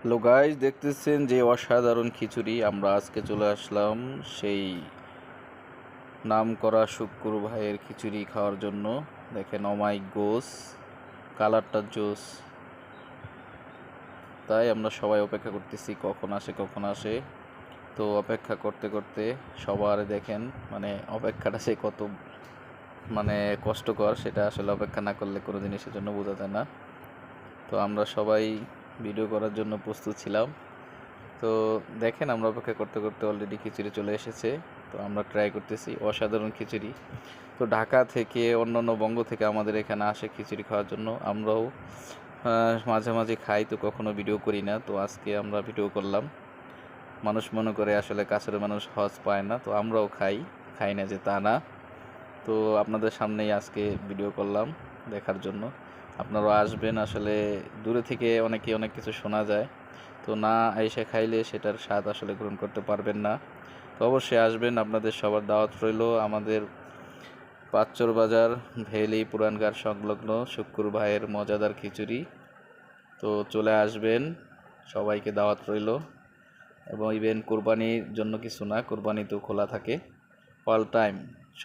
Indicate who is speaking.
Speaker 1: Hello guys দেখতেছেন যে অসাধারণ খিচুড়ি, আমরা আজকে চলে আসলাম সেই নাম করা শুক্কুর ভাইয়ের খিচুড়ি খাওয়ার জন্য। দেখেন অমাই গোস কালারটা জোস। তাই আমরা সবাই অপেক্ষা করতেছি কখন আসে কখন আসে। তো অপেক্ষা করতে করতে সবার দেখেন মানে অপেক্ষাটা সে কত মানে কষ্টকর, সেটা আসলে অপেক্ষা না করলে কোনো জিনিসের জন্য বোঝা যায় না। তো আমরা সবাই ভিডিও করার জন্য প্রস্তুত ছিলাম। তো দেখেন আমরা অপেক্ষা করতে করতে অলরেডি খিচুড়ি চলে এসেছে। তো আমরা ট্রাই করতেছি অসাধারণ খিচুড়ি। তো ঢাকা থেকে, অন্যান্য বঙ্গ থেকে আমাদের এখানে আসে খিচুড়ি খাওয়ার জন্য। আমরাও মাঝে মাঝে খাই, তো কখনো ভিডিও করি না। তো আজকে আমরা ভিডিও করলাম। মানুষ মনে করে আসলে কাছের মানুষ হজ পায় না। তো আমরাও খাই খাই না যে তা না। তো আপনাদের সামনেই আজকে ভিডিও করলাম। দেখার জন্য। আপনারাও আসবেন, আসলে দূরে থেকে অনেকে অনেক কিছু শোনা যায়। তো না এসে খাইলে সেটার স্বাদ আসলে গ্রহণ করতে পারবেন না। তো অবশ্যই আসবেন, আপনাদের সবার দাওয়াত রইল আমাদের পাঁচচর বাজার, ভেলি পুরানগার সংলগ্ন শুক্কুর ভাইয়ের মজাদার খিচুড়ি। তো চলে আসবেন, সবাইকে দাওয়াত রইল। এবং ইভেন কোরবানির জন্য কিছু না, কোরবানি তো খোলা থাকে। All time.